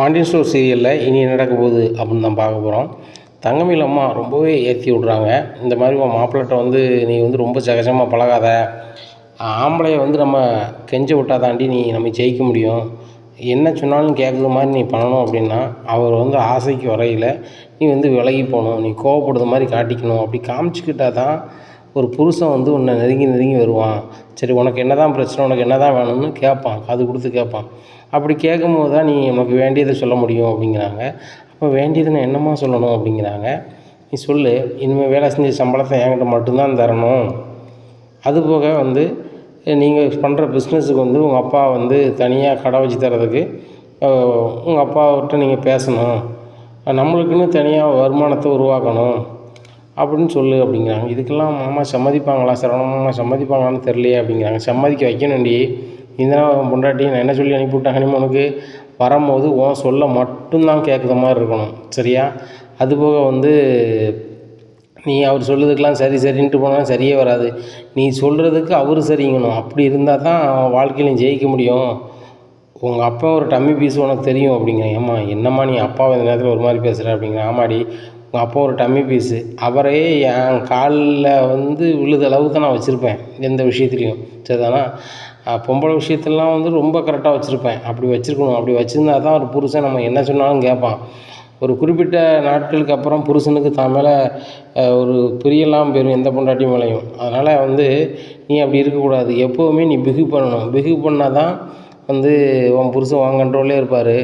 Pandian store சீரியலில் இனி நடக்க போகுது அப்படின்னு தான் பார்க்க போகிறோம் தங்கமில் அம்மா ரொம்பவே ஏற்றி விட்றாங்க. இந்த மாதிரி உன் மாப்பிள்ளட்ட வந்து நீ வந்து ரொம்ப சகஜமாக பழகாத. ஆம்பளையை வந்து நம்ம கெஞ்ச விட்டா தாண்டி நீ நம்ம ஜெயிக்க முடியும். என்ன சொன்னாலும் கேட்குற மாதிரி நீ பண்ணணும் அப்படின்னா அவர் வந்து ஆசைக்கு வரையில் நீ வந்து விலகி போகணும். நீ கோவப்படுற மாதிரி காட்டிக்கணும். அப்படி காமிச்சிக்கிட்டா தான் ஒரு புருஷன் வந்து உன்னை நெருங்கி நெருங்கி வருவான். சரி உனக்கு என்ன தான் பிரச்சனை உனக்கு என்ன தான் வேணும்னு கேட்பான். அது கொடுத்து கேட்பான். அப்படி கேட்கும் போது தான் நீ நமக்கு வேண்டியதை சொல்ல முடியும் அப்படிங்கிறாங்க. அப்போ வேண்டியது நான் என்னம்மா சொல்லணும் அப்படிங்கிறாங்க. நீ சொல்லு இனிமேல் வேலை செஞ்ச சம்பளத்தை என்கிட்ட மட்டும்தான் தரணும். அதுபோக வந்து நீங்கள் பண்ணுற பிஸ்னஸுக்கு வந்து உங்கள் அப்பா வந்து தனியாக கடை வச்சு தரதுக்கு உங்கள் அப்பாவிட்ட நீங்கள் பேசணும். நம்மளுக்குன்னு தனியாக வருமானத்தை உருவாக்கணும் அப்படின்னு சொல்லு அப்படிங்கிறாங்க. இதுக்கெல்லாம் மாமா சம்மதிப்பாங்களா? சிரமமாக சம்மதிப்பாங்களான்னு தெரியலையே அப்படிங்கிறாங்க. சம்மதிக்க வைக்கணும்டி. இந்த பொண்டாட்டி நான் என்ன சொல்லி அனுப்பிவிட்டேன் ஹனிமூனுக்கு வரும்போது உன் சொல்ல மட்டும்தான் கேட்குற மாதிரி இருக்கணும் சரியா? அதுபோக வந்து நீ அவர் சொல்லுறதுக்கெல்லாம் சரி சரின்ட்டு போனால் சரியே வராது. நீ சொல்கிறதுக்கு அவர் சரிங்கணும். அப்படி இருந்தால் தான் வாழ்க்கையில ஜெயிக்க முடியும். உங்கள் அப்பா ஒரு டம்மி பீஸ் உனக்கு தெரியும் அப்படிங்கிறேன் ஏம்மா என்னம்மா நீ அப்பாவை இந்த நேரத்தில் ஒரு மாதிரி பேசுகிற அப்படிங்கிற ஆமாடி உங்கள் அப்பா ஒரு டம்மி பீஸு. அவரே என் காலில் வந்து விழுத அளவுக்கு நான் வச்சுருப்பேன் எந்த விஷயத்துலையும். சரிதானா பொம்பளை விஷயத்துலலாம் வந்து ரொம்ப கரெக்டாக வச்சுருப்பேன். அப்படி வச்சுருக்கணும். அப்படி வச்சுருந்தா தான் ஒரு புருஷன் நம்ம என்ன சொன்னாலும் கேட்பான். ஒரு குறிப்பிட்ட நாட்களுக்கு அப்புறம் புருஷனுக்கு தான் மேலே ஒரு பிரியெல்லாம் போயிடும் எந்த பொண்டாட்டி மேலேயும். அதனால் வந்து நீ அப்படி இருக்கக்கூடாது. எப்போவுமே நீ பிஹேவ் பண்ணணும். பிஹேவ் பண்ணால் தான் வந்து உன் புருஷன் உன் கண்ட்ரோல்லே இருப்பார்.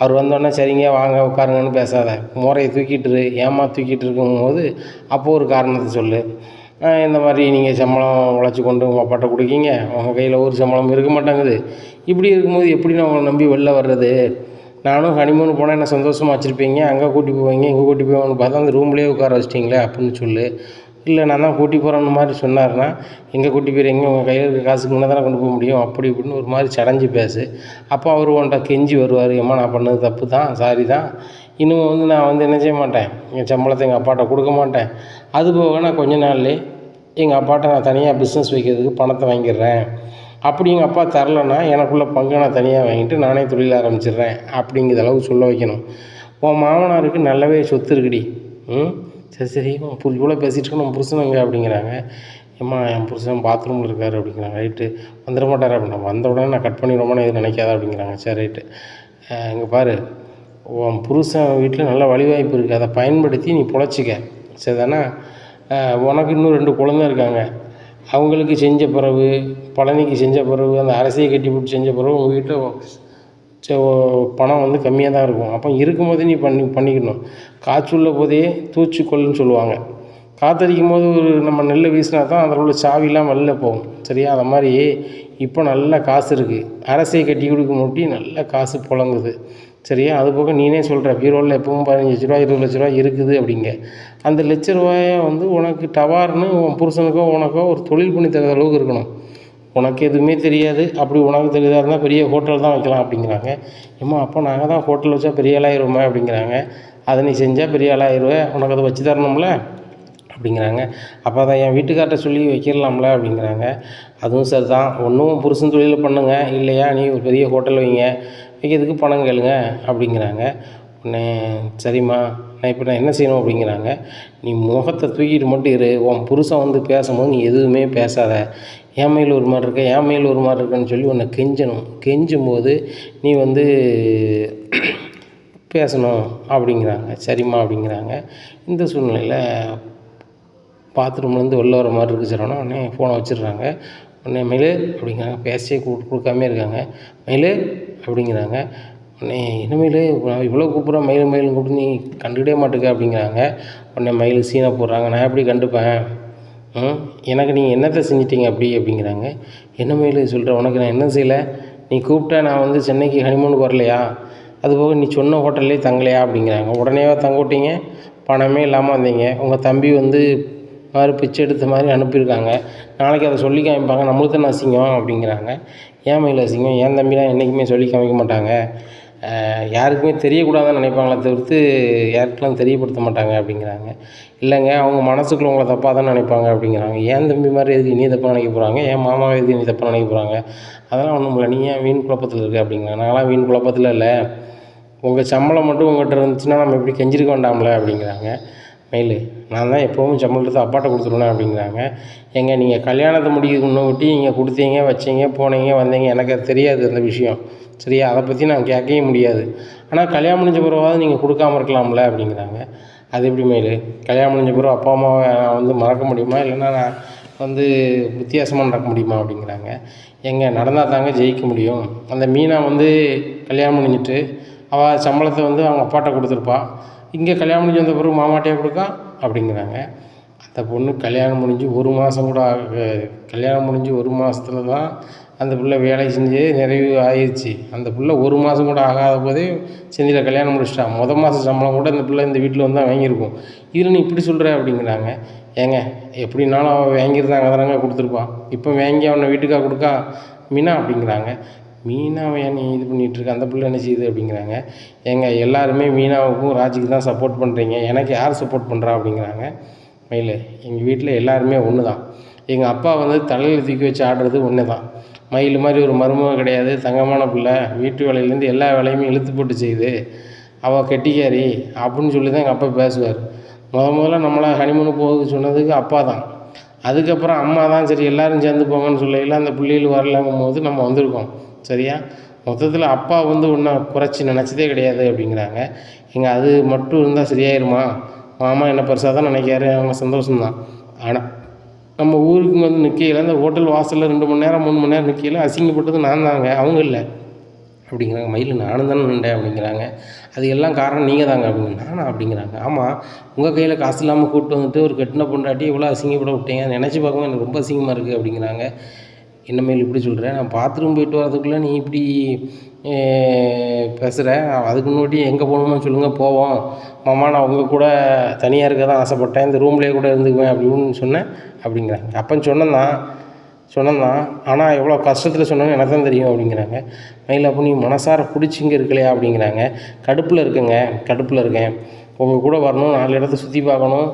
அவர் வந்தோடனே சரிங்க வாங்க உட்காருங்கன்னு பேசாத. முறையை தூக்கிட்டுரு ஏமா தூக்கிட்டு இருக்கும்போது அப்போது ஒரு காரணத்தை சொல்லு. இந்த மாதிரி நீங்கள் சம்பளம் உழைச்சி கொண்டு உங்கள் அப்பாட்ட கொடுக்கீங்க. உங்கள் கையில் ஒரு சம்பளம் இருக்க மாட்டேங்குது. இப்படி இருக்கும்போது எப்படி நான் உங்களை நம்பி வெளில வர்றது? நானும் ஹனிமூன் போனால் என்ன சந்தோஷமாக வச்சுருப்பீங்க? அங்கே கூட்டி போவீங்க இங்கே கூட்டி போவாங்கன்னு பார்த்தா அந்த ரூம்லேயே உட்கார வச்சிட்டிங்களே அப்படின்னு சொல்லு. இல்லை நான் தான் கூட்டி போகிறேன்னு மாதிரி சொன்னார்னா எங்கே கூட்டி போயிடுறீங்க உங்கள் கையில் இருக்க காசுக்கு முன்னே தானே கொண்டு போக முடியும்? அப்படி இப்படின்னு ஒரு மாதிரி சடைஞ்சு பேசு. அப்போ அவர் உன்ட்ட கெஞ்சி வருவார் ஏம்மா நான் பண்ணது தப்பு தான் சாரி தான். இன்னும் வந்து நான் வந்து என்ன செய்ய மாட்டேன்? என் சம்பளத்தை எங்கள் அப்பாட்ட கொடுக்க மாட்டேன். அது போக நான் கொஞ்ச நாள்லேயே எங்கள் அப்பாட்ட நான் தனியாக பிஸ்னஸ் வைக்கிறதுக்கு பணத்தை வாங்கிடுறேன். அப்படி எங்கள் அப்பா தரலைன்னா எனக்குள்ள பங்கு நான் தனியாக வாங்கிட்டு நானே தொழில் ஆரம்பிச்சிடுறேன் அப்படிங்கிற அளவு சொல்ல வைக்கணும். உன் மாமனாருக்கு நல்லாவே சொத்து இருக்குடி. ம்? சரி சரி. உன் இவ்வளோ பேசிகிட்டு இருக்க நம்ம புருஷனுங்க அப்படிங்கிறாங்க. ஏம்மா என் புருஷன் பாத்ரூமில் இருக்கார் அப்படிங்கிறாங்க. ரைட்டு. வந்துட மாட்டார் அப்படின்னா வந்த உடனே நான் கட் பண்ணிடுவோமான்னு எதுவும் நினைக்காத அப்படிங்கிறாங்க. சரி ரைட்டு. இங்கே பாரு. உன் புருஷன் வீட்டில் நல்ல வழிவாய்ப்பு இருக்குது அதை பயன்படுத்தி நீ பொழைச்சிக்க. சரி தானே உனக்கு இன்னும் ரெண்டு குழந்த இருக்காங்க. அவங்களுக்கு செஞ்ச பிறகு பழனிக்கு செஞ்ச பிறகு அந்த அரசியை கட்டி போட்டு செஞ்ச பிறகு உங்கள் வீட்டில் பணம் வந்து கம்மியாக தான் இருக்கும். அப்போ இருக்கும்போதே நீ பண்ணி பண்ணிக்கணும். காற்றுள்ள போதே தூச்சிக்கொள்ளுன்னு சொல்லுவாங்க. காற்றடிக்கும் போது ஒரு நம்ம நெல்லை வீசினா தான் அதில் உள்ள சாவிலாம் வெளில போகும். சரியா? அதை மாதிரி இப்போ நல்ல காசு இருக்குது அரசியை கட்டி கொடுக்க முட்டி நல்ல காசு புழங்குது. சரியா? அது போக நீனே சொல்கிற பீரோவில் எப்பவும் பதினஞ்சு லட்ச ரூபா இருபது லட்ச ரூபா இருக்குது அப்படிங்க. அந்த லட்ச ரூபாயை வந்து உனக்கு டவார்னு உன் புருஷனுக்கோ உனக்கோ ஒரு தொழில் பண்ணி தர அளவுக்கு இருக்கணும். உனக்கு எதுவுமே தெரியாது. அப்படி உனக்கு தெரியாதா இருந்தால் பெரிய ஹோட்டல் தான் வைக்கலாம் அப்படிங்கிறாங்க. ஏம்மா அப்போ நாங்கள் தான் ஹோட்டல் வச்சா பெரிய ஆளாயிருவோமே அப்படிங்கிறாங்க. அதை நீ செஞ்சால் பெரிய ஆளாயிருவேன் உனக்கு அதை வச்சு தரணும்ல அப்படிங்கிறாங்க. அப்போ அதை என் வீட்டுக்கார்ட்ட சொல்லி வைக்கிறலாம்ல அப்படிங்கிறாங்க. அதுவும் சரி தான் ஒன்றும் புருஷன் தொழில் பண்ணுங்கள் இல்லையா? நீ ஒரு பெரிய ஹோட்டல் வைங்க. வைக்கிறதுக்கு பணம் கேளுங்க அப்படிங்கிறாங்க. உடனே சரிம்மா நான் இப்போ நான் என்ன செய்யணும் அப்படிங்கிறாங்க. நீ முகத்தை தூக்கிட்டு மட்டும் இரு. உன் புருஷன் வந்து பேசும்போது நீ எதுவுமே பேசாத. என் மேல் ஒரு மாதிரி இருக்க என் மேல் ஒரு மாதிரி இருக்குன்னு சொல்லி உன்னை கெஞ்சணும். கெஞ்சும் போது நீ வந்து பேசணும் அப்படிங்கிறாங்க. சரிம்மா அப்படிங்கிறாங்க. இந்த சூழ்நிலையில் பாத்ரூம்லேருந்து வெளில வர மாதிரி இருக்குது சரவணா. உடனே ஃபோனை வச்சிடுறாங்க. உடனே மயிலு அப்படிங்கிறாங்க. பேசியே கூ கொடுக்காமே இருக்காங்க. மயிலு அப்படிங்கிறாங்க. உடனே என்ன நான் இவ்வளோ கூப்பிட்றேன் மயில் மயில்னு கூப்பிட்டு நீ கண்டுக்கிட்டே மாட்டுக்க அப்படிங்கிறாங்க. உடனே மயில் சீனை போடுறாங்க. நான் எப்படி கண்டுப்பேன்? ம்? எனக்கு நீங்கள் என்னத்தை செஞ்சிட்டீங்க அப்படி அப்படிங்கிறாங்க. என்ன மயில் சொல்கிற உனக்கு நான் என்ன செய்யலை? நீ கூப்பிட்டா நான் வந்து சென்னைக்கு ஹனிமூனுக்கு வரலையா? அதுபோக நீ சொன்ன ஹோட்டல்லே தங்கலையா அப்படிங்கிறாங்க. உடனேவா தங்க விட்டீங்க. பணமே இல்லாமல் வந்தீங்க. உங்கள் தம்பி வந்து மாதிரி பிச்சை எடுத்த மாதிரி அனுப்பியிருக்காங்க. நாளைக்கு அதை சொல்லி காமிப்பாங்க. நம்மளுக்கு தானே அசிங்கம் அப்படிங்கிறாங்க. ஏன் மயில் அசிங்கம்? என் தம்பிலாம் என்றைக்குமே சொல்லி காமிக்க மாட்டாங்க? யாருக்குமே தெரியக்கூடாதுன்னு நினைப்பாங்களே தவிர்த்து யாருக்கெல்லாம் தெரியப்படுத்த மாட்டாங்க அப்படிங்கிறாங்க. இல்லைங்க அவங்க மனசுக்குள்ள உங்களை தப்பாக தான் நினைப்பாங்க அப்படிங்கிறாங்க. ஏன் தம்பி மாதிரி எதுக்கு நீ தப்பாக நினைக்க போகிறாங்க என் மாமா எதுக்கு நீ தப்பாக நினைக்க போகிறாங்க அதெல்லாம் ஒன்றும் இல்லை. நீ ஏன் வீண் குழப்பத்தில் இருக்க அப்படிங்கிறாங்க. நாங்களாம் வீண் குழப்பத்தில் இல்லை. உங்கள் சம்பளம் மட்டும் உங்கள்கிட்ட இருந்துச்சுன்னா நம்ம இப்படி கெஞ்சிருக்க வேண்டாம்ல அப்படிங்கிறாங்க. மெயிலு நான் தான் எப்போவும் சம்பளம் எடுத்து அப்பாட்ட கொடுத்துருவேனே அப்படிங்கிறாங்க. ஏங்க நீங்கள் கல்யாணத்தை முடிக்கிறதுக்கு முன்ன ஒட்டி நீங்கள் கொடுத்தீங்க வச்சீங்க போனீங்க வந்தீங்க எனக்கு அது தெரியாது அந்த விஷயம். சரியா? அதை பற்றி நான் கேட்கவே முடியாது. ஆனால் கல்யாணம் முடிஞ்ச பிறவாவது நீங்கள் கொடுக்காம இருக்கலாம்ல அப்படிங்கிறாங்க. அது எப்படி மெயில் கல்யாணம் முடிஞ்ச பிறகு அப்பா அம்மாவை நான் வந்து மறக்க முடியுமா? இல்லைன்னா நான் வந்து வித்தியாசமாக நடக்க முடியுமா அப்படிங்கிறாங்க. எங்கே நடந்தால் தாங்க ஜெயிக்க முடியும். அந்த மீனா வந்து கல்யாணம் முடிஞ்சிட்டு அவள் சம்பளத்தை வந்து அவங்க அப்பாட்ட கொடுத்துருப்பா. இங்கே கல்யாணம் முடிஞ்சு வந்த பிறகு மாமாட்டையே கொடுக்கா அப்படிங்கிறாங்க. அந்த பொண்ணு கல்யாணம் முடிஞ்சு ஒரு மாதம் கூட ஆக கல்யாணம் முடிஞ்சு ஒரு மாதத்துல தான் அந்த பிள்ளை வேலை செஞ்சு நிறைவு ஆயிடுச்சு அந்த பிள்ளை ஒரு மாதம் கூட ஆகாத போதே செஞ்சியில் கல்யாணம் முடிச்சிட்டா. மொதல் மாதம் சம்பளம் கூட இந்த பிள்ளை இந்த வீட்டில் வந்து தான் வாங்கியிருக்கும். இதில் நீ இப்படி சொல்கிற அப்படிங்கிறாங்க. ஏங்க எப்படினாலும் அவன் வாங்கியிருந்தாங்க தானங்க கொடுத்துருப்பான் இப்போ வாங்கி அவனை வீட்டுக்காக கொடுக்கா? மீனா அப்படிங்கிறாங்க. மீனாவை என்ன இது பண்ணிகிட்ருக்கு? அந்த பிள்ளை என்ன செய்யுது அப்படிங்கிறாங்க. ஏங்க எல்லாருமே மீனாவுக்கும் ராஜுக்கு தான் சப்போர்ட் பண்ணுறீங்க எனக்கு யார் சப்போர்ட் பண்ணுறா அப்படிங்கிறாங்க. மயில் எங்கள் வீட்டில் எல்லாருமே ஒன்று தான் எங்கள் அப்பா வந்து தலையில் தூக்கி வச்சு ஆடுறது ஒன்று தான் மயில் மாதிரி ஒரு மருமகம் கிடையாது தங்கமான பிள்ளை. வீட்டு வேலையிலேருந்து எல்லா வேலையுமே இழுத்து போட்டு செய்யுது. அவள் கெட்டிக்காரி அப்படின்னு சொல்லி தான் எங்கள் அப்பா பேசுவார். முத முதல்ல நம்மளை ஹனிமூனு போக சொன்னதுக்கு அப்பா தான். அதுக்கப்புறம் அம்மா தான் சரி எல்லோரும் சேர்ந்து போங்கன்னு சொல்லையில் அந்த பிள்ளைகள் வரலங்கும் போது நம்ம வந்திருக்கோம். சரியா? மொத்தத்தில் அப்பா வந்து ஒன்றா குறைச்சி நினச்சதே கிடையாது அப்படிங்கிறாங்க. எங்கே அது மட்டும் இருந்தால் சரியாயிருமா? மாமா என்ன பெருசாக தான் நினைக்காரு அவங்க சந்தோஷம்தான். ஆனால் நம்ம ஊருக்கு வந்து நிற்கையில் அந்த ஹோட்டல் வாசலில் ரெண்டு மணி நேரம் மூணு மணி நேரம் நிற்கையில் அசிங்கப்பட்டது நான் தாங்க அவங்க இல்லை. அப்படிங்கிறாங்க. மயில் நானும் தானே நின்றேன் அப்படிங்கிறாங்க. அது எல்லாம் காரணம் நீங்கள் தாங்க அப்படிங்க நானா அப்படிங்கிறாங்க. ஆமாம் உங்கள் கையில் காசு இல்லாமல் கூப்பிட்டு வந்துட்டு ஒரு கட்டின பொண்டாட்டி இவ்வளோ அசிங்கப்பட விட்டீங்க. நினச்சி பார்க்கும்போது எனக்கு ரொம்ப அசிங்கமாக இருக்குது அப்படிங்கிறாங்க. என்ன இப்படி சொல்கிற நான் பாத்ரூம் போயிட்டு வரதுக்குள்ளே நீ இப்படி பேசுகிற அதுக்கு முன்னாடி எங்கே போகணுமோ சொல்லுங்கள் போவோம். மாமா நான் உங்கள் கூட தனியாக இருக்க தான் ஆசைப்பட்டேன். இந்த ரூம்லேயே கூட இருந்துக்குவேன் அப்படின்னு சொன்னேன். அப்படிங்கிறாங்க. அப்போ சொன்னேன் தான் தான் ஆனால் எவ்வளோ கஷ்டத்தில் சொன்னேன்னு எனக்கு தான் தெரியும் அப்படிங்கிறாங்க. மயில் அப்போ நீ மனசார பிடிச்சி இங்கே இருக்கலையா? அப்படிங்கிறாங்க. கடுப்பில் இருக்கேங்க. கடுப்பில் இருக்கேன். உங்கள் கூட வரணும். நாலு இடத்த சுற்றி பார்க்கணும்.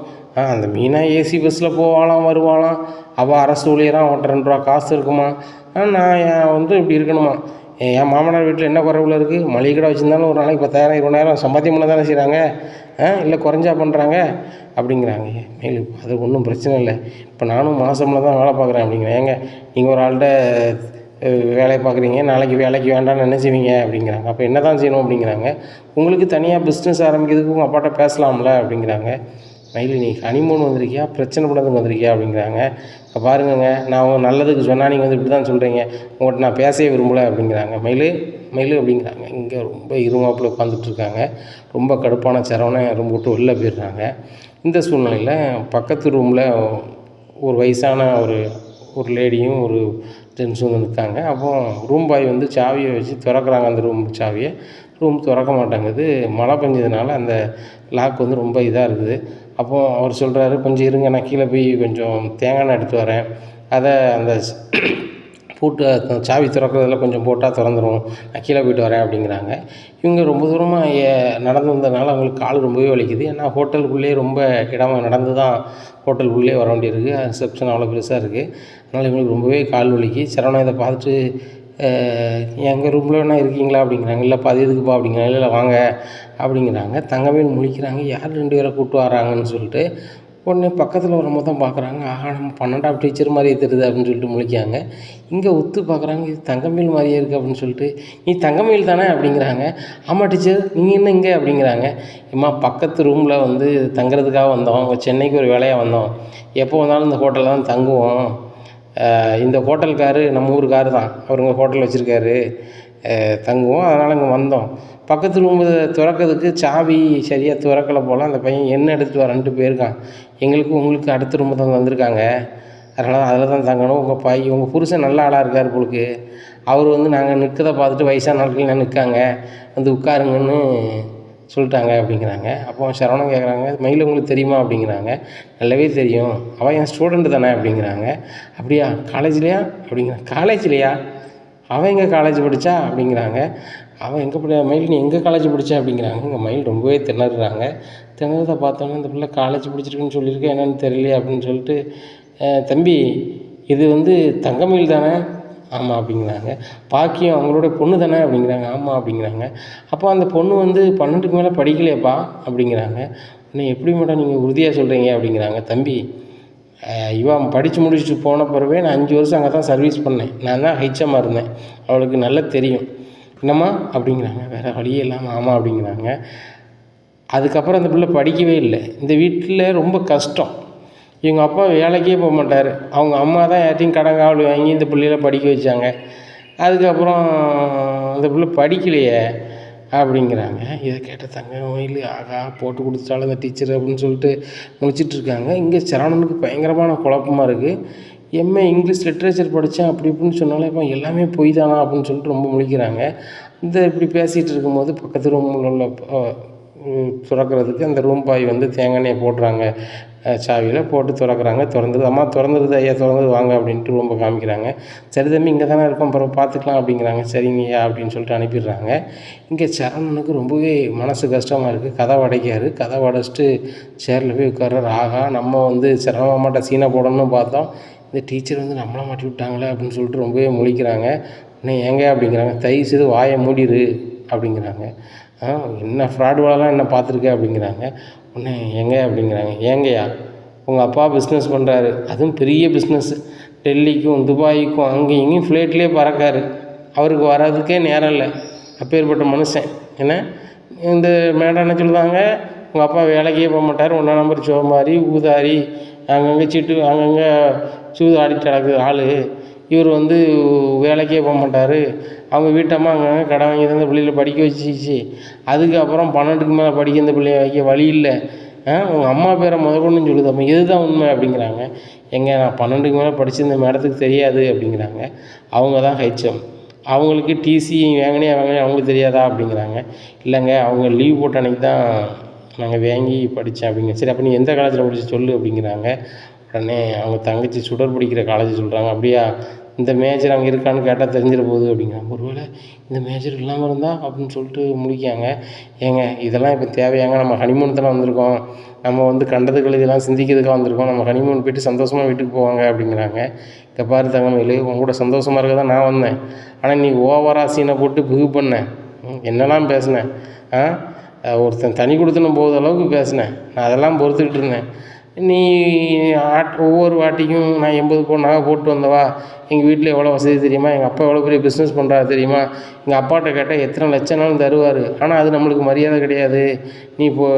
அந்த மீனா ஏசி பஸ்ஸில் போவாளாம் வருவாளாம். அவள் அரசு ஊழியராக அவன்கிட்ட ரெண்டு ரூபா காசு இருக்குமா? ஆ நான் ஏன் வந்து இப்படி இருக்கணுமா? என் மாமனார் வீட்டில் என்ன குறைவுல இருக்குது மளிகை கடை வச்சுருந்தாலும் ஒரு நாளைக்கு பத்தாயிரம் இருபதாயிரம் சம்பாத்தியம் பண்ண தானே செய்கிறாங்க ஆ இல்லை குறைஞ்சா பண்ணுறாங்க அப்படிங்கிறாங்க. மேலும் அது ஒன்றும் பிரச்சனை இல்லை. இப்போ நானும் மாதம்ல தான் வேலை பார்க்குறேன் அப்படிங்கிறேன். ஏங்க நீங்கள் ஒரு ஆள்கிட்ட வேலையை பார்க்குறீங்க நாளைக்கு வேலைக்கு வேண்டாம்னு என்ன செய்வீங்க? அப்படிங்கிறாங்க. அப்போ என்ன தான் செய்யணும் அப்படிங்கிறாங்க. உங்களுக்கு தனியாக பிஸ்னஸ் ஆரம்பிக்கிறதுக்கு உங்கள் அப்பாட்ட பேசலாம்ல அப்படிங்கிறாங்க. மயிலு நீ ஹனிமூன் வந்திருக்கியா? பிரச்சனை பண்ணதுக்கு வந்திருக்கியா அப்படிங்கிறாங்க. இப்போ பாருங்கங்க நான் உங்கள் நல்லதுக்கு சொன்னால் நீங்கள் வந்து இப்படி தான் சொல்கிறீங்க உங்கள்கிட்ட நான் பேசவே விரும்பலை அப்படிங்கிறாங்க. மயிலு மயிலு அப்படிங்கிறாங்க. இங்கே ரொம்ப இருமாப்பில் உட்காந்துட்ருக்காங்க ரொம்ப கடுப்பான சரவணை ரொம்ப விட்டு வெளில போயிடுறாங்க. இந்த சூழ்நிலையில் பக்கத்து ரூமில் ஒரு வயசான ஒரு ஒரு லேடியும் ஒரு ஜென்ஸும் வந்து நிற்காங்க. அப்போ ரூம் பாய் வந்து சாவியை வச்சு திறக்கிறாங்க அந்த ரூம் சாவியை. ரூம் திறக்க மாட்டேங்குது. மழை பெஞ்சதுனால அந்த லாக் வந்து ரொம்ப இதாக இருக்குது. அப்போது அவர் சொல்கிறாரு கொஞ்சம் இருங்க நான் கீழே போய் கொஞ்சம் தேங்காய் எண்ணெய் எடுத்து வரேன். அதை அந்த பூட்டு சாவி திறக்கிறதுல கொஞ்சம் போட்டால் திறந்துரும். நான் கீழே போயிட்டு வரேன் அப்படிங்கிறாங்க. இவங்க ரொம்ப தூரமாக ஏ நடந்து வந்ததுனால அவங்களுக்கு கால் ரொம்பவே வலிக்குது. ஏன்னா ஹோட்டலுக்குள்ளேயே ரொம்ப இடமா நடந்து தான் ஹோட்டலுக்குள்ளேயே வர வேண்டியிருக்கு. ரிசப்ஷன் அவ்வளோ பெருசாக இருக்குது அதனால் இவங்களுக்கு ரொம்பவே கால் வலிக்கு. சரவணா இதை பார்த்துட்டு எங்கள் ரூமில் வேணா இருக்கீங்களா? அப்படிங்கிறாங்க. இல்லைப்பா அது எதுக்குப்பா? அப்படிங்கிறாங்க. இல்லை இல்லை வாங்க. அப்படிங்கிறாங்க. தங்கமேல் முழிக்கிறாங்க. யார் ரெண்டு பேரை கூப்பிட்டு வராங்கன்னு சொல்லிட்டு உடனே பக்கத்தில் வரும்போது தான் பார்க்குறாங்க ஆஹா நம்ம பன்னெண்டாம் டீச்சர் மாதிரியே தெரியுது அப்படின்னு சொல்லிட்டு முழிக்காங்க இங்கே ஒத்து பார்க்குறாங்க இது தங்கமேல் மாதிரியே இருக்குது அப்படின்னு சொல்லிட்டு நீ தங்கமேல் தானே? அப்படிங்கிறாங்க. ஆமாம் டீச்சர் நீங்கள் என்ன இங்கே? அப்படிங்கிறாங்க. இம்மா பக்கத்து ரூமில் வந்து தங்குறதுக்காக வந்தோம். சென்னைக்கு ஒரு வேலையாக வந்தோம். எப்போ வந்தாலும் இந்த ஹோட்டலில் தான் தங்குவோம். இந்த ஹோட்டல்காரு நம்ம ஊருக்காரு தான். அவருங்க ஹோட்டல் வச்சுருக்காரு. தங்குவோம். அதனால் இங்கே வந்தோம். பக்கத்து ரூம் திறக்கறதுக்கு சாவி சரியாக திறக்கல போல் அந்த பையன் என்ன எடுத்துகிட்டு வரேன்ட்டு போயிருக்கான் எங்களுக்கு உங்களுக்கு அடுத்த ரூம் தான் வந்திருக்காங்க அதனால் அதில் தான் தங்கணும். உங்கள் பை உங்கள் புருஷன் நல்ல ஆளாக இருக்கார் போலுக்கு. அவர் வந்து நாங்கள் நிற்கிறத பார்த்துட்டு வயசான நாட்கள் நிற்காங்க வந்து உட்காருங்கன்னு சொல்லிட்டாங்க அப்படிங்கிறாங்க. அப்போ சரவணன் கேட்குறாங்க மயில் உங்களுக்கு தெரியுமா? அப்படிங்கிறாங்க. நல்லாவே தெரியும். அவள் என் ஸ்டூடெண்ட்டு தானே? அப்படிங்கிறாங்க. அப்படியா? காலேஜ்லையா? அப்படிங்கிறாங்க. காலேஜ்லையா? அவன் எங்கே காலேஜ் படித்தா அப்படிங்கிறாங்க. அவன் எங்கே படி மயில் நீ எங்கே காலேஜ் படித்தா அப்படிங்கிறாங்க. எங்கள் மயில் ரொம்பவே திணறுறாங்க. திணறத பார்த்தோன்னே இந்த பிள்ளை காலேஜ் படிச்சிருக்குன்னு சொல்லியிருக்கேன் என்னென்னு தெரியலையே? அப்படின்னு சொல்லிட்டு தம்பி இது வந்து தங்கமயில் தானே? ஆமாம் அப்படிங்கிறாங்க. பாக்கியம் அவங்களோட பொண்ணு தானே அப்படிங்கிறாங்க. ஆமாம் அப்படிங்கிறாங்க. அப்போ அந்த பொண்ணு வந்து பன்னெண்டுக்கு மேலே படிக்கலையேப்பா அப்படிங்கிறாங்க. இன்னும் எப்படி மேடம் நீங்கள் உறுதியாக சொல்கிறீங்க அப்படிங்கிறாங்க. தம்பி இவன் படித்து முடிச்சுட்டு போன பிறவே நான் அஞ்சு வருஷம் அங்கே தான் சர்வீஸ் பண்ணேன். நான் தான் ஹெச்எம்மாக இருந்தேன். அவளுக்கு நல்லா தெரியும். என்னம்மா அப்படிங்கிறாங்க. வேறு வழியே இல்லாமல் ஆமாம் அப்படிங்கிறாங்க. அதுக்கப்புறம் அந்த பிள்ளை படிக்கவே இல்லை. இந்த வீட்டில் ரொம்ப கஷ்டம். இவங்க அப்பா வேலைக்கே போக மாட்டார். அவங்க அம்மா தான் யார்கிட்டையும் கடன் காவல் வாங்கி இந்த பிள்ளையில படிக்க வச்சாங்க. அதுக்கப்புறம் அந்த பிள்ளை படிக்கலையே அப்படிங்கிறாங்க. இதை கேட்ட தங்க மயில் ஆகா போட்டு கொடுத்துட்டாலும் இந்த டீச்சர் அப்படின்னு சொல்லிட்டு முடிச்சிட்ருக்காங்க இங்கே சரவணனுக்கு பயங்கரமான குழப்பமா இருக்குது எம்ஏ இங்கிலீஷ் லிட்ரேச்சர் படித்தேன் அப்படி இப்படின்னு சொன்னாலே இப்போ எல்லாமே பொய் தானா? அப்படின்னு சொல்லிட்டு ரொம்ப முழிக்கிறாங்க. இந்த இப்படி பேசிகிட்டு இருக்கும்போது பக்கத்து ரூமில் உள்ள சுரக்கிறதுக்கு அந்த ரூம் பாய் வந்து தேங்காய் போடுறாங்க. சாவியில் போட்டு திறக்கிறாங்க. திறந்துது அம்மா திறந்துருது ஐயா திறந்தது வாங்க அப்படின்ட்டு ரொம்ப காமிக்கிறாங்க. சரி தம்பி இங்கே தானே இருக்கோம் அப்புறம் பார்த்துக்கலாம் அப்படிங்கிறாங்க. சரிங்கய்யா அப்படின்னு சொல்லிட்டு அனுப்பிடுறாங்க. இங்கே சரவணனுக்கு ரொம்பவே மனசு கஷ்டமாக இருக்குது கதை உடைக்காரு கதை உடச்சிட்டு சேரில் போய் உட்கார்றாரு. ஆகா நம்ம வந்து சிரமமாட்ட சீனை போடணும்னு பார்த்தோம். இந்த டீச்சர் வந்து நம்மளை மாட்டி விட்டாங்களே அப்படின்னு சொல்லிட்டு ரொம்பவே முழிக்கிறாங்க. இன்னும் ஏங்க அப்படிங்கிறாங்க. தயவு செய்து வாயை மூடிரு அப்படிங்கிறாங்க. என்ன ஃப்ராட் வேலைலாம் என்ன பார்த்துருக்க அப்படிங்கிறாங்க. உடனே ஏங்க அப்படிங்கிறாங்க. ஏங்கய்யா? உங்கள் அப்பா பிஸ்னஸ் பண்ணுறாரு அதுவும் பெரிய பிஸ்னஸ் டெல்லிக்கும் துபாய்க்கும் அங்கேயும் இங்கேயும் ஃப்ளைட்லேயே பறக்காரு. அவருக்கு வர்றதுக்கே நேரம் இல்லை. அப்பேற்பட்ட மனுஷன். ஏன்னா இந்த மேடம் என்ன சொல்லுவாங்க உங்கள் அப்பா வேலைக்கே போக மாட்டார். ஒன்றா நம்பர் சோமாரி ஊதாரி அங்கங்கே சீட்டு அங்கங்கே சூது கிடக்குது ஆள். இவர் வந்து வேலைக்கே போக மாட்டார். அவங்க வீட்டம்மா அங்கங்கே கடன் வாங்கி தான் இந்த பிள்ளைகள படிக்க வச்சிச்சு. அதுக்கப்புறம் பன்னெண்டுக்கு மேலே படிக்க இந்த பிள்ளைய வைக்க வழி இல்லை. ஆ உங்கள் அம்மா பேரை முத கொண்டு சொல்லுது. அப்போ இதுதான் உண்மை அப்படிங்கிறாங்க. எங்க நான் பன்னெண்டுக்கு மேலே படித்து இந்த மேடத்துக்கு தெரியாது அப்படிங்கிறாங்க. அவங்க தான் ஹெச்எம் அவங்களுக்கு டிசி வாங்கினே வாங்கினே அவங்களுக்கு தெரியாதா அப்படிங்கிறாங்க. இல்லைங்க அவங்க லீவ் போட்ட அன்னைக்கு தான் நாங்கள் வாங்கி படித்தேன் அப்படிங்க. சரி அப்போ நீ எந்த காலேஜில் படிச்சு சொல்லு அப்படிங்கிறாங்க. அண்ணே அவங்க தங்கச்சி சுடர் பிடிக்கிற காலேஜ் சொல்கிறாங்க அப்படியா? இந்த மேஜர் அங்கே இருக்கான்னு கேட்டால் தெரிஞ்சிட போகுது அப்படிங்கிறாங்க. ஒருவேளை இந்த மேஜர் இல்லாமல் இருந்தால் அப்படின்னு சொல்லிட்டு முடிக்காங்க ஏங்க இதெல்லாம் இப்போ தேவையாங்க. நம்ம ஹனிமூன் வந்திருக்கோம். நம்ம வந்து கண்டதுகள் இதெல்லாம் சிந்திக்கிறதுக்காக வந்திருக்கோம். நம்ம ஹனிமூன் போயிட்டு சந்தோஷமாக வீட்டுக்கு போவாங்க அப்படிங்கிறாங்க. இங்கே பாரு தங்கமயில் உன் கூட சந்தோஷமாக இருக்க தான் நான் வந்தேன். ஆனால் நீ ஓவராக சீனை போட்டு பிகு பண்ணேன் என்னெல்லாம் பேசினேன் ஆ? ஒருத்தன் தனி கொடுத்துன்னு போகிற அளவுக்கு பேசினேன் நான் அதெல்லாம் பொறுத்துக்கிட்டு இருந்தேன். நீ ஆட் ஒவ்வொரு வாட்டிக்கும் நான் எண்பது பவுன் நகை போட்டு வந்தவா? எங்கள் வீட்டில் எவ்வளோ வசதி தெரியுமா? எங்கள் அப்பா எவ்வளோ பெரிய பிஸ்னஸ் பண்ணுறாரு தெரியுமா? எங்கள் அப்பாட்ட கேட்டால் எத்தனை லட்சம்னாலும் தருவார். ஆனால் அது நம்மளுக்கு மரியாதை கிடையாது. நீ இப்போ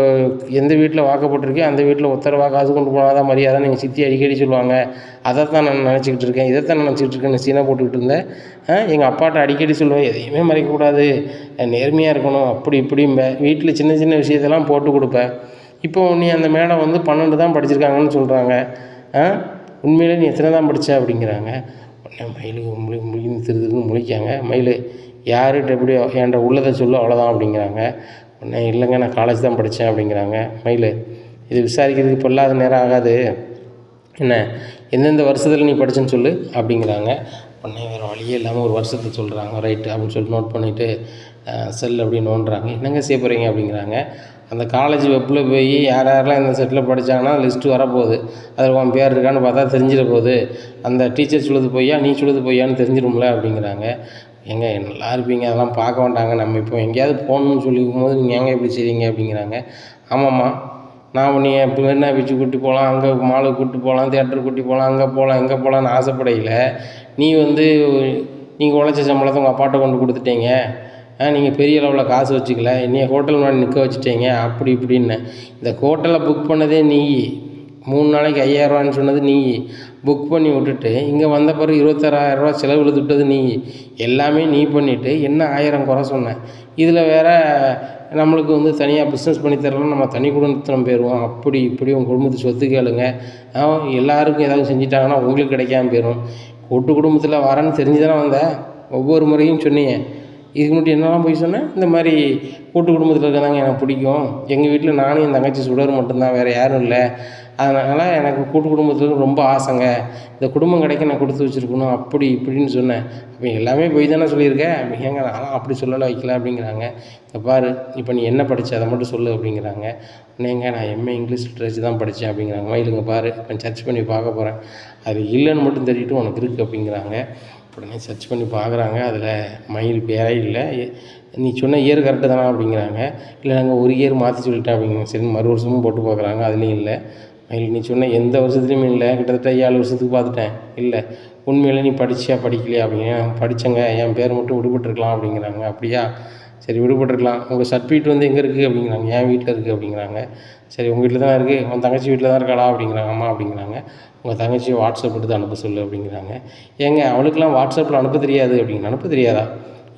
எந்த வீட்டில் வாக்கப்பட்டிருக்கே அந்த வீட்டில் உத்தரவா காசு கொண்டு போனால் தான் மரியாதை. நீங்கள் சித்தி அடிக்கடி சொல்லுவாங்க. அதை தான் நான் நினச்சிக்கிட்டு இருக்கேன். இதை தான் நினச்சிக்கிட்டு இருக்கேன். சீனா போட்டுக்கிட்டு இருந்தேன் எங்கள் அப்பாட்ட அடிக்கடி சொல்லுவேன். எதையுமே மறைக்கக்கூடாது. நேர்மையாக இருக்கணும். அப்படி இப்படிம்ப. வீட்டில் சின்ன சின்ன விஷயத்தெல்லாம் போட்டு கொடுப்பேன். இப்போ நீ அந்த மேடம் வந்து பன்னெண்டு தான் படிச்சிருக்காங்கன்னு சொல்கிறாங்க ஆ? உண்மையிலே நீ எத்தனை தான் படித்த அப்படிங்கிறாங்க. உடனே மயிலுக்கு முழி முழின்னு திரு திருன்னு முழிக்காங்க. மயில் யார்கிட்ட எப்படி என்கிட்ட உள்ளதை சொல்லு அவ்வளோதான் அப்படிங்கிறாங்க. உடனே இல்லைங்க நான் காலேஜ் தான் படித்தேன் அப்படிங்கிறாங்க. மயில் இது விசாரிக்கிறதுக்கு பொல்லாத நேரம் ஆகாது. என்ன எந்தெந்த வருஷத்தில் நீ படிச்சேன்னு சொல்லு அப்படிங்கிறாங்க. உடனே வேறு வழியே இல்லாமல் ஒரு வருஷத்தை சொல்கிறாங்க ரைட்டு அப்படின்னு சொல்லி நோட் பண்ணிவிட்டு செல் அப்படி நோண்டுறாங்க. என்னங்க செய்ய போகிறீங்க அப்படிங்கிறாங்க. அந்த காலேஜ் வெப்பில் போய் யார் யாரெல்லாம் இந்த செட்டில் படித்தாங்கன்னா லிஸ்ட்டு வரப்போகுது. அதில் உன் பேர் இருக்கான்னு பார்த்தா தெரிஞ்சிட போகுது. அந்த டீச்சர் சொல்லுது பொய்யா? நீ சொல்லுது பொய்யான்னு தெரிஞ்சிடும்ல அப்படிங்கிறாங்க. ஏங்க நல்லா இருப்பீங்க? அதெல்லாம் பார்க்க மாட்டாங்க. நம்ம இப்போ எங்கேயாவது போகணும்னு சொல்லிக்கும் போது நீங்கள் ஏங்க இப்படி செய்வீங்க அப்படிங்கிறாங்க. ஆமாம்மா. நான் உன்னை இப்போ என்ன பீச்சு கூட்டி போகலாம் அங்கே மாலுக்கு கூட்டி போகலாம் தேட்டருக்கு கூட்டி போகலாம் அங்கே போகலாம் எங்கே போகலான்னு ஆசைப்படையில நீ வந்து நீங்கள் உழைச்ச சம்பளத்தை உங்கள் அப்பாட்ட கொண்டு கொடுத்துட்டீங்க. நீங்கள் பெரிய அளவில் காசு வச்சுக்கல. என்னைய ஹோட்டல் முன்னாடி நிற்க வச்சுட்டீங்க. அப்படி இப்படின்னு. இந்த ஹோட்டலை புக் பண்ணதே நீ மூணு நாளைக்கு ஐயாயிரரூவான்னு சொன்னது நீ புக் பண்ணி விட்டுட்டு இங்கே வந்த பிறகு இருபத்தாறாயிரரூவா செலவு இழுத்து விட்டது நீ எல்லாமே நீ பண்ணிவிட்டு என்ன ஆயிரம் குறை சொன்னேன் இதில் வேற நம்மளுக்கு வந்து தனியாக பிஸ்னஸ் பண்ணி தரலாம் நம்ம தனி குடும்பத்தினம் போயிடுவோம். அப்படி இப்படி உங்கள் குடும்பத்து சொத்து கேளுங்க. ஆ, எல்லாருக்கும் ஏதாவது செஞ்சிட்டாங்கன்னா உங்களுக்கு கிடைக்காம போயிடும் கூட்டு குடும்பத்தில் வரேன்னு தெரிஞ்சு தானே வந்தேன் ஒவ்வொரு முறையும் சொன்னீங்க. இதுக்கு முன்னாடி என்னெல்லாம் போய் சொன்னேன்? இந்த மாதிரி கூட்டு குடும்பத்தில் இருக்கிறதாங்க எனக்கு பிடிக்கும். எங்கள் வீட்டில் நானும் என் தங்கச்சி சுடர் மட்டும்தான் வேறு யாரும் இல்லை. அதனால் எனக்கு கூட்டு குடும்பத்தில் ரொம்ப ஆசைங்க. இந்த குடும்பம் கிடைக்க நான் கொடுத்து வச்சுருக்கணும் அப்படி இப்படின்னு சொன்னேன். அப்போ எல்லாமே போய் தானே சொல்லியிருக்கேன் ஏங்க நான் அப்படி சொல்லலை வைக்கல அப்படிங்கிறாங்க. இப்போ பாரு இப்போ நீ என்ன படிச்ச அதை மட்டும் சொல்லு அப்படிங்கிறாங்க. உடனேங்க நான் எம்ஏ இங்கிலீஷ் லிட்ரேச்சர் தான் படித்தேன் அப்படிங்கிறாங்க. மயிலுங்க பாரு. இப்போ சர்ச் பண்ணி பார்க்க போகிறேன் அது இல்லைன்னு மட்டும் தெரியிட்டு உனக்கு இருக்குது அப்படிங்கிறாங்க. உடனே சர்ச் பண்ணி பார்க்குறாங்க. அதில் மயில் பேரே இல்லை. நீ சொன்ன இயர் கரெக்டு தானா அப்படிங்கிறாங்க. இல்லை நாங்கள் ஒரு இயர் மாற்றி சொல்லிட்டேன் அப்படிங்கிறாங்க. சரி மறு வருஷமும் போட்டு பார்க்குறாங்க. அதுலேயும் இல்லை. மயில் நீ சொன்ன எந்த வருஷத்துலையுமே இல்லை. கிட்டத்தட்ட ஏழு வருஷத்துக்கு பார்த்துட்டேன். இல்லை. உண்மையிலே நீ படிச்சியா படிக்கலையா அப்படிங்க படித்தங்க என் பேர் மட்டும் விடுபட்டிருக்கலாம் அப்படிங்கிறாங்க. அப்படியா? சரி விடுபட்டிருக்கலாம். உங்கள் சர்டிஃபிகேட் வந்து எங்கே இருக்குது அப்படிங்கிறாங்க. என் வீட்டில் இருக்குது அப்படிங்கிறாங்க. சரி உங்கள் வீட்டில் தான் இருக்குது உன் தங்கச்சி வீட்டில் தான் இருக்காளா அப்படிங்கிறாங்க. அம்மா அப்படிங்கிறாங்க. உங்கள் தங்கச்சியை வாட்ஸ்அப் எடுத்து அனுப்ப சொல்லு அப்படிங்கிறாங்க. ஏங்க அவளுக்கெல்லாம் வாட்ஸ்அப்பில் அனுப்ப தெரியாது அப்படின்னு அனுப்ப தெரியாதா?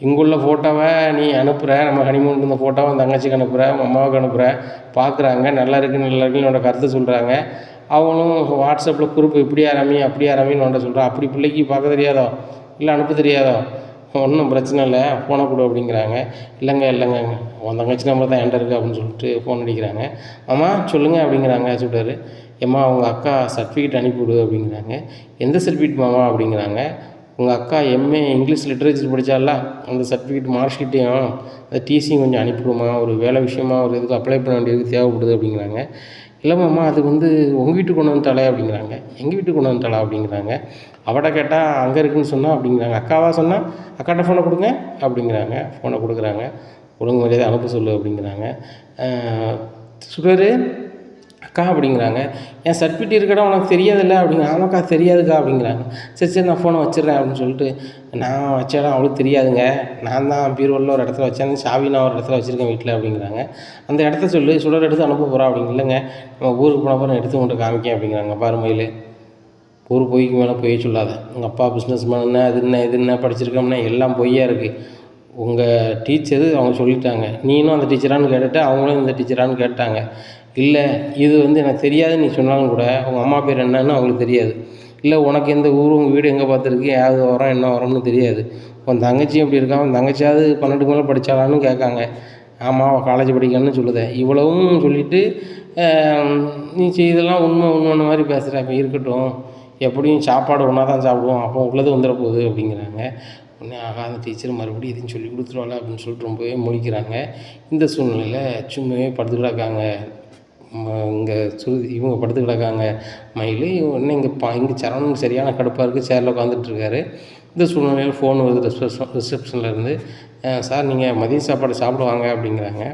இங்குள்ள ஃபோட்டோவை நீ அனுப்புகிற நம்ம ஹனிமூன் இருந்த ஃபோட்டோவை உன் தங்கச்சிக்கு அனுப்புகிற உங்கள் அம்மாவுக்கு அனுப்புகிற பார்க்குறாங்க நல்லா இருக்கு நல்லா இருக்குன்னு என்னோட கருத்தை சொல்கிறாங்க அவங்களும் வாட்ஸ்அப்பில் குரூப் இப்படி ஆரம்பி அப்படி ஆரம்பின்னு உன்ட்ட சொல்கிறா அப்படி பிள்ளைக்கு பார்க்க தெரியாதோ? இல்லை அனுப்ப தெரியாதோ? ஒன்றும் பிரச்சனை இல்லை ஃபோனை கொடு அப்படிங்கிறாங்க. இல்லைங்க இல்லைங்க உன் தங்கச்சி நம்பர் தான் என்கிட்ட இருக்குது அப்படின்னு சொல்லிட்டு ஃபோன் அடிக்கிறாங்க. அம்மா சொல்லுங்கள் அப்படிங்கிறாங்க சொல்கிறாரு ஏம்மா உங்கள் அக்கா சர்டிஃபிகேட் அனுப்பிவிடு அப்படிங்கிறாங்க. எந்த சர்டிஃபிகேட் மாமா அப்படிங்கிறாங்க. உங்கள் அக்கா எம்ஏ இங்கிலீஷ் லிட்ரேச்சர் படித்தால அந்த சர்டிஃபிகேட் மார்க் ஷீட்டையும் அந்த டிசியும் கொஞ்சம் அனுப்பிவிடுமா ஒரு வேலை விஷயமா ஒரு இதுக்கு அப்ளை பண்ண வேண்டியது தேவைப்படுது அப்படிங்கிறாங்க. இல்லைம்மாம்மா அது வந்து உங்கள் வீட்டுக்கு கொண்டு வந்துட்டாளே அப்படிங்கிறாங்க. எங்கள் வீட்டுக்கு கொண்டு வந்துட்டாளா அப்படிங்கிறாங்க. அவட்ட கேட்டால் அங்கே இருக்குன்னு சொன்னால் அப்படிங்கிறாங்க. அக்காவா? சொன்னால் அக்காட்ட ஃபோனை கொடுங்க அப்படிங்கிறாங்க. ஃபோனை கொடுக்குறாங்க. ஒழுங்கு மரியாதை அனுப்ப சொல்லு அப்படிங்கிறாங்க. சுகரு அக்கா அப்படிங்கிறாங்க. என் சர்டிஃபிகேட் இருக்கடா உனக்கு தெரியாதுல்ல அப்படிங்க ஆமாக்கா தெரியாதுக்கா அப்படிங்கிறாங்க. சரி சரி நான் ஃபோனை வச்சிடுறேன் அப்படின்னு சொல்லிட்டு நான் வச்ச இடம் அவளுக்கு தெரியாதுங்க. நான் தான் பீரோவில் ஒரு இடத்துல வச்சேன் சாவி நான் ஒரு இடத்துல வச்சுருக்கேன் வீட்டில் அப்படிங்கிறாங்க. அந்த இடத்த சொல்லு சுடர் எடுத்து அனுப்ப போகிறா அப்படிங்க இல்லைங்க. நம்ம ஊருக்கு போன அப்புறம் எடுத்து கொண்டு காமிக்கேன் அப்படிங்கிறாங்க. பாருமையில் ஒரு பொய்க்கு மேலே பொய்ய சொல்லாத. உங்கள் அப்பா பிஸ்னஸ் என்ன அது என்ன இது என்ன படிச்சிருக்கோம்னா எல்லாம் பொய்யாக இருக்குது உங்கள் டீச்சரு அவங்க சொல்லிட்டாங்க. நீனும் அந்த டீச்சரான்னு கேட்டுட்டு அவங்களும் இந்த டீச்சரானு கேட்டாங்க. இல்லை இது வந்து எனக்கு தெரியாது நீ சொன்னாலும் கூட உங்கள் அம்மா பேர் என்னன்னு அவங்களுக்கு தெரியாது. இல்லை உனக்கு எந்த ஊர் உங்கள் வீடு எங்கே பார்த்துருக்கு யாவது வரோம் என்ன வரோம்னு தெரியாது. உன் தங்கச்சி எப்படி இருக்கா உன் தங்கச்சியாவது பன்னெண்டு மேலே படித்தாளான்னு கேட்காங்க. ஆமாம் காலேஜ் படிக்கணும்னு சொல்லுதேன் இவ்வளவும் சொல்லிவிட்டு நீ செய்தெல்லாம் உண்மை உண்மையான மாதிரி பேசுகிற இருக்கட்டும். எப்படியும் சாப்பாடு ஒன்றா தான் சாப்பிடுவோம். அப்போ உள்ளது வந்துட போகுது அப்படிங்கிறாங்க. உடனே ஆகா அந்த டீச்சர் மறுபடியும் எதையும் சொல்லி கொடுத்துருவாள்? அப்படின்னு சொல்லிட்டு ரொம்பவே முழிக்கிறாங்க. இந்த சூழ்நிலையில் சும்மாவே படுத்து கிடக்காங்க இங்கே சு இவங்க படுத்து கிடக்காங்க மயில் உடனே இங்கே பா இங்கே சரவணன் சரியான கடுப்பாக இருக்குது சேரில் உட்காந்துட்ருக்காரு இந்த சூழ்நிலையில் ஃபோன் வருது ரிசப்ஷன் ரிசப்ஷன்லேருந்து சார் நீங்கள் மதிய சாப்பாடு சாப்பிடுவாங்க அப்படிங்கிறாங்க.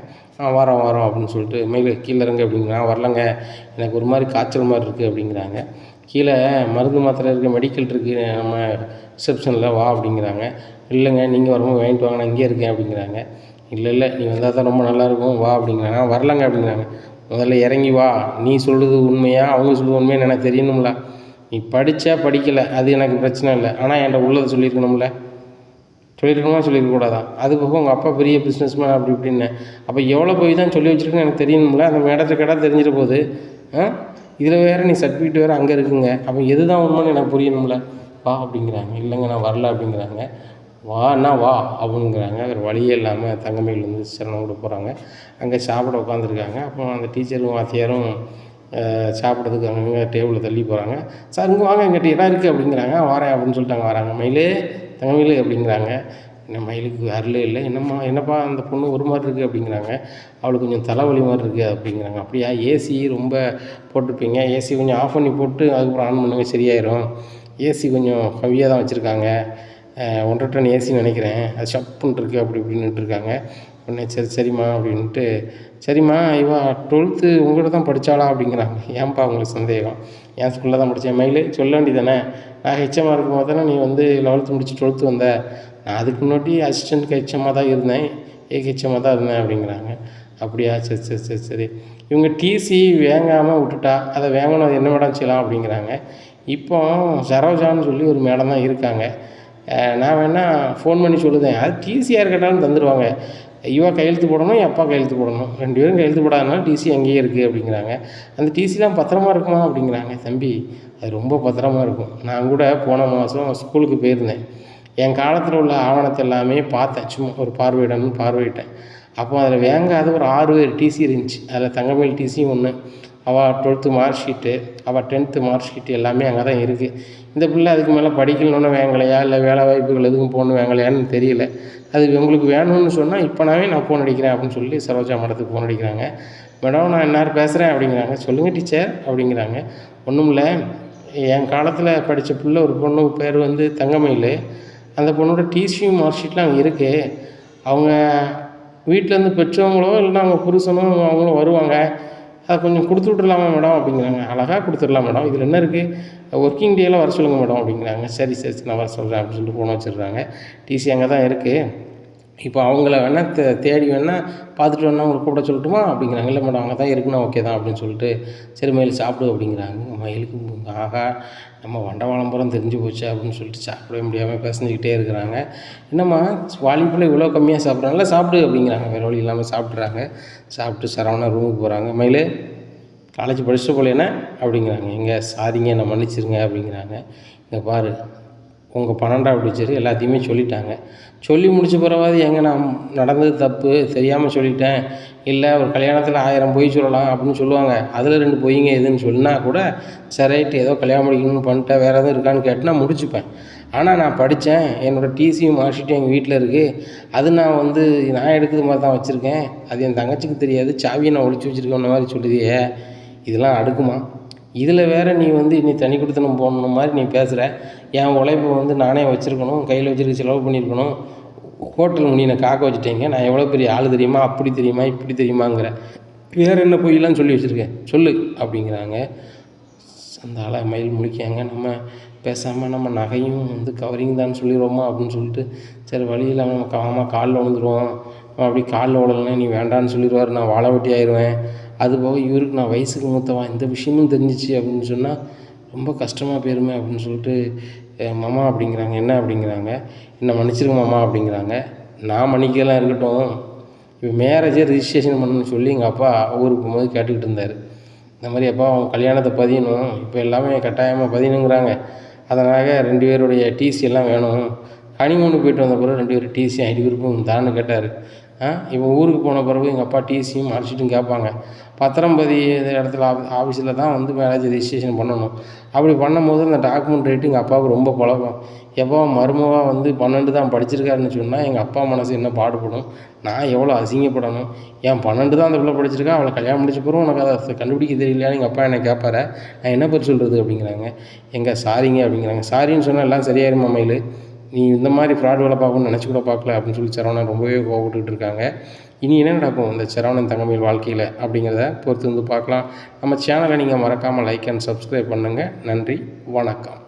ஆ வரோம் வரோம் அப்படின்னு சொல்லிட்டு மயில் கீழே இறங்க அப்படிங்கிறாங்க வரலங்க. எனக்கு ஒரு மாதிரி காய்ச்சல் மாதிரி இருக்குது அப்படிங்கிறாங்க. கீழே மருந்து மாத்திரை இருக்குது மெடிக்கல் இருக்குது நம்ம ரிசப்ஷனில் வா அப்படிங்கிறாங்க. இல்லைங்க நீங்கள் வரும்போது வாங்கிட்டு வாங்க நான் இங்கே இருக்கேன் அப்படிங்கிறாங்க. இல்லை இல்லை நீ வந்தால் தான் ரொம்ப நல்லாயிருக்கும் வா அப்படிங்கிறாங்க. "நான் வரலங்க அப்படிங்கிறாங்க. முதல்ல இறங்கி வா. நீ சொல்கிறது உண்மையாக அவங்க சொல்கிறது உண்மையாக எனக்கு தெரியணும்ல. நீ படித்தா படிக்கலை அது எனக்கு பிரச்சனை இல்லை. ஆனால் என்கிட்ட உள்ளதை சொல்லியிருக்கணும்ல. சொல்லியிருக்கணுமா? சொல்லியிருக்கக்கூடாதான் அது போக உங்கள் அப்பா பெரிய பிஸ்னஸ்மேன் அப்படி இப்படின்னு. அப்போ எவ்வளோ போய் தான் சொல்லி வச்சிருக்குன்னு எனக்கு தெரியணும்ல. அந்த மேடத்தை கேட்டால் தெரிஞ்சிட போகுது ஆ? இதில் வேறு நீ சர்டிஃபிகேட் வேறு அங்கே இருக்குங்க. அப்போ எது தான் உண்மைன்னு எனக்கு புரியணும்ல. வா அப்படிங்கிறாங்க. இல்லைங்க நான் வரல அப்படிங்கிறாங்க. வான்னா வா அப்படிங்கிறாங்க. வேறு வழியே இல்லாமல் தங்கமயில் வந்து சரணம் கூட போகிறாங்க அங்கே சாப்பிட உட்காந்துருக்காங்க அப்போ அந்த டீச்சரும் வாத்தியாரும் சாப்பிட்றதுக்கு அங்கங்கே டேபிளில் தள்ளி போகிறாங்க சார் இங்கே வாங்க எங்கிட்ட இடம் இருக்குது அப்படிங்கிறாங்க. வரேன் அப்படின்னு சொல்லிட்டாங்க. வராங்க. மயிலே தங்கமையிலே அப்படிங்கிறாங்க. என்ன மயிலுக்கு அருளே இல்லை. என்னம்மா என்னப்பா அந்த பொண்ணு ஒரு மாதிரி இருக்குது அப்படிங்கிறாங்க. அவளுக்கு கொஞ்சம் தலைவலி மாதிரி இருக்குது அப்படிங்கிறாங்க. அப்படியா? ஏசி ரொம்ப போட்டிருப்பீங்க. ஏசி கொஞ்சம் ஆஃப் பண்ணி போட்டு அதுக்கப்புறம் ஆன் பண்ணுங்க சரியாயிரும். ஏசி கொஞ்சம் கம்மியாக தான் வச்சுருக்காங்க. ஒன்றரை டன் ஏசி நினைக்கிறேன். அது ஷப்புன்னு இருக்குது அப்படி இப்படின்னுட்டு இருக்காங்க. உடனே சரி சரிம்மா அப்படின்ட்டு சரிம்மா இவா டுவெல்த்து உங்கள்கிட்ட தான் படித்தாளா அப்படிங்கிறாங்க. ஏன்ப்பா உங்களுக்கு சந்தேகம்? என் ஸ்கூலில் தான் படித்தேன் மயிலே சொல்ல வேண்டியதானே நான் ஹெச்எம்மாக இருக்கும் போது தானே நீ வந்து லெவல்த்து முடிச்சு டுவெல்த்து வந்த. நான் அதுக்கு முன்னாடி அசிஸ்டண்ட் ஹெச்எம்மாக தான் இருந்தேன். ஏக்கு ஹெச்எம்மாக தான் இருந்தேன் அப்படிங்கிறாங்க. அப்படியா? சரி சரி சரி சரி. இவங்க டிசி வேங்காமல் விட்டுட்டா அதை வேங்கணும் என்ன மேடம் செய்யலாம் அப்படிங்கிறாங்க. இப்போ சரோஜான்னு சொல்லி ஒரு மேடம் தான் இருக்காங்க. நான் வேணால் ஃபோன் பண்ணி சொல்லுதேன். அது டிசி யார் கேட்டாலும் தந்துடுவாங்க இவா கையெழுத்து போடணும் என் அப்பா கையெழுத்து போடணும். ரெண்டு பேரும் கையெழுத்து போடாதனால டிசி அங்கேயே இருக்குது அப்படிங்கிறாங்க. அந்த டிசிலாம் பத்திரமா இருக்குமா அப்படிங்கிறாங்க. தம்பி அது ரொம்ப பத்திரமா இருக்கும். நான் கூட போன மாதம் ஸ்கூலுக்கு போயிருந்தேன். என் காலத்தில் உள்ள ஆவணத்தை எல்லாமே பார்த்தேன். சும்மா ஒரு பார்வையிடணும்னு பார்வையிட்டேன். அப்போ அதில் வேங்காத ஒரு ஆறு பேர் டிசி இருந்துச்சு. அதில் தங்கமயில் டிசியும் ஒன்று அவள் டுவெல்த்து மார்க் ஷீட்டு அவள் டென்த்து மார்க் ஷீட்டு எல்லாமே அங்கே தான் இருக்குது இந்த பிள்ளை அதுக்கு மேலே படிக்கணும்னு வேங்கலையா இல்லை வேலை வாய்ப்புகள் எதுவும் போகணும் வேங்கலையான்னு தெரியல. அது உங்களுக்கு வேணும்னு சொன்னால் இப்போனாவே நான் ஃபோன் அடிக்கிறேன் அப்படின்னு சொல்லி சரோஜா மேடத்துக்கு ஃபோன் அடிக்கிறாங்க. மேடம் நான் என்னார் பேசுகிறேன் அப்படிங்கிறாங்க. சொல்லுங்கள் டீச்சர் அப்படிங்கிறாங்க. ஒன்றும் இல்லை. என் காலத்தில் படித்த பிள்ளை ஒரு பொண்ணு பேர் வந்து தங்கமயில். அந்த பொண்ணோட டிசியும் மார்க் ஷீட்லாம் அங்கே இருக்குது அவங்க வீட்டிலேருந்து பெற்றவங்களோ இல்லைன்னா அவங்க புருஷனும் அவங்களும் வருவாங்க. அதை கொஞ்சம் கொடுத்து விட்றலாமா மேடம் அப்படிங்கிறாங்க. அழகாக கொடுத்துடலாம் மேடம் இதில் என்ன இருக்குது ஒர்க்கிங் டேலாம் வர சொல்லுங்கள் மேடம் அப்படிங்கிறாங்க. சரி சரி சரி, நான் வர சொல்கிறேன் அப்படின்னு சொல்லிட்டு ஃபோன் வச்சிடுறாங்க. டிசி அங்கே தான் இருக்குது இப்போ அவங்கள வேணால் தே தேடி வேணால் பார்த்துட்டு வேணால் உங்களுக்கு கூப்பிட சொல்லட்டுமா? அப்படிங்கிறாங்க. இல்லை மேடம் அங்கே தான் இருக்குண்ணா ஓகே தான் அப்படின்னு சொல்லிட்டு சரி மயில் சாப்பிடு அப்படிங்கிறாங்க. மயிலுக்கு ஆகா நம்ம வண்டவாளம்புறம் தெரிஞ்சு போச்சு அப்படின்னு சொல்லிட்டு சாப்பிடவே முடியாமல் பேசஞ்சிக்கிட்டே இருக்கிறாங்க. என்னம்மா வாலிபுள்ள இவ்வளோ கம்மியாக சாப்பிட்றாங்களா சாப்பிடு அப்படிங்கிறாங்க. வேறு வழி இல்லாமல் சாப்பிட்றாங்க. சாப்பிட்டு சரவணா ரூமுக்கு போகிறாங்க மயில் காலேஜ் படிச்சுட்டு போலேண்ணே அப்படிங்கிறாங்க. எங்கே சாரிங்க நான் மன்னிச்சிருங்க அப்படிங்கிறாங்க. இங்கே பாரு உங்கள் பன்னெண்டாவது டீச்சர் எல்லாத்தையுமே சொல்லிட்டாங்க. சொல்லி முடிச்ச பிறவாது எங்கே நான் நடந்தது தப்பு தெரியாமல் சொல்லிட்டேன். இல்லை ஒரு கல்யாணத்தில் ஆயிரம் பொய் சொல்லலாம் அப்படின்னு சொல்லுவாங்க. அதில் ரெண்டு பொய்ங்க எதுன்னு சொன்னால் கூட சரி ரைட்டு ஏதோ கல்யாணம் முடிக்கணும்னு பண்ணிட்டேன் வேறு எதுவும் இருக்கான்னு கேட்டு நான் முடிச்சுப்பேன். ஆனால் நான் படித்தேன் என்னோடய டிசியும் மார்க்ஷீட்டும் எங்கள் வீட்டில் இருக்குது அது நான் வந்து நான் எடுக்கிறது மாதிரி தான் வச்சுருக்கேன். அது என் தங்கச்சிக்கு தெரியாது. சாவியை நான் ஒழிச்சு வச்சுருக்கேன் மாதிரி சொல்லுதியே. இதெல்லாம் அடுக்குமா? இதில் வேறு நீ வந்து நீ தனி கொடுத்தனம் போடணும் மாதிரி நீ பேசுகிற என் உழைப்ப வந்து நானே வச்சுருக்கணும் கையில் வச்சுருக்க செலவு பண்ணியிருக்கணும். ஹோட்டல் முனியை காக்க வச்சுட்டீங்க. நான் எவ்வளோ பெரிய ஆள் தெரியுமா? அப்படி தெரியுமா? இப்படி தெரியுமாங்கிற. வேறு என்ன பொய்யெல்லாம் சொல்லி வச்சுருக்கேன்? சொல்லு அப்படிங்கிறாங்க. அந்த ஆளை மயில் முழிக்காங்க நம்ம பேசாமல் நம்ம நகையும் வந்து கவரிங் தான் சொல்லிடுவோமா அப்படின்னு சொல்லிட்டு சரி வழி இல்லாமல் நம்ம காமா காலில் விழுந்துருவோம். அப்படி காலில் விழலன்னா நீ வேண்டான்னு சொல்லிடுவார். நான் வாழை வெட்டி ஆயிடுவேன். அது போக இவருக்கு நான் வயசுக்கு மூத்தவன். இந்த விஷயமும் தெரிஞ்சிச்சு அப்படின்னு சொன்னால் ரொம்ப கஷ்டமாக போயிருமே அப்படின்னு சொல்லிட்டு மாமா அப்படிங்கிறாங்க என்ன அப்படிங்கிறாங்க? என்ன மன்னிச்சிருங்க மாமா அப்படிங்கிறாங்க. நான் மன்னிக்கலாம் இருக்கட்டும். இப்போ மேரேஜே ரிஜிஸ்ட்ரேஷன் பண்ணணும்னு சொல்லி எங்கள் அப்பா ஊருக்கு போகும்போது கேட்டுக்கிட்டு இருந்தார். இந்த மாதிரி அப்பா அவங்க கல்யாணத்தை பதியணும். இப்போ எல்லாமே கட்டாயமாக பதியணுங்கிறாங்க. அதனால் ரெண்டு பேருடைய டிசி எல்லாம் வேணும். ஹனிமூனுக்கு போயிட்டு வந்த பிறகு ரெண்டு பேரும் டிசி ஐடி குரூப்பும் தான்னு கேட்டார். இவன் ஊருக்கு போன பிறகு எங்கள் அப்பா டிசியும் மார்க்ஷீட்டும் கேட்பாங்க பத்திரம்பதி இடத்துல ஆஃபி ஆஃபீஸில் தான் வந்து மேரேஜ் ரெஜிஸ்ட்ரேஷன் பண்ணணும். அப்படி பண்ணும்போது அந்த டாக்குமெண்ட் ரேட்டு எங்கள் அப்பாவுக்கு ரொம்ப பழக்கம். எப்போ மருமகா வந்து பன்னெண்டு தான் படிச்சிருக்காருன்னு சொன்னால் எங்கள் அப்பா மனசு என்ன பாடுபடும்? நான் எவ்வளோ அசிங்கப்படணும்? ஏன் பன்னெண்டு தான் அந்த பிள்ளை படிச்சிருக்கா? அவளை கல்யாணம் முடிச்ச பிறகு உனக்கு அதை கண்டுபிடிக்க தெரியலையான்னு எங்கள் அப்பா என்னை கேட்பாரு நான் என்ன பேர் சொல்கிறது அப்படிங்கிறாங்க. எங்கள் சாரிங்க அப்படிங்கிறாங்க. சாரின்னு சொன்னால் எல்லாம் சரியாயிருமா மயில். நீ இந்த மாதிரி ஃப்ராட் வேலை பார்க்கணும்னு நினச்சி கூட பார்க்கல அப்படின்னு சொல்லி சரவணன் ரொம்பவே கோவப்பட்டுக்கிட்டு இருக்காங்க. இனி என்ன நடக்கும் இந்த சரவணன் தங்கமையில் வாழ்க்கையில் அப்படிங்கிறத பொறுத்து வந்து பார்க்கலாம். நம்ம சேனலை நீங்கள் மறக்காமல் லைக் அண்ட் சப்ஸ்கிரைப் பண்ணுங்கள் நன்றி வணக்கம்.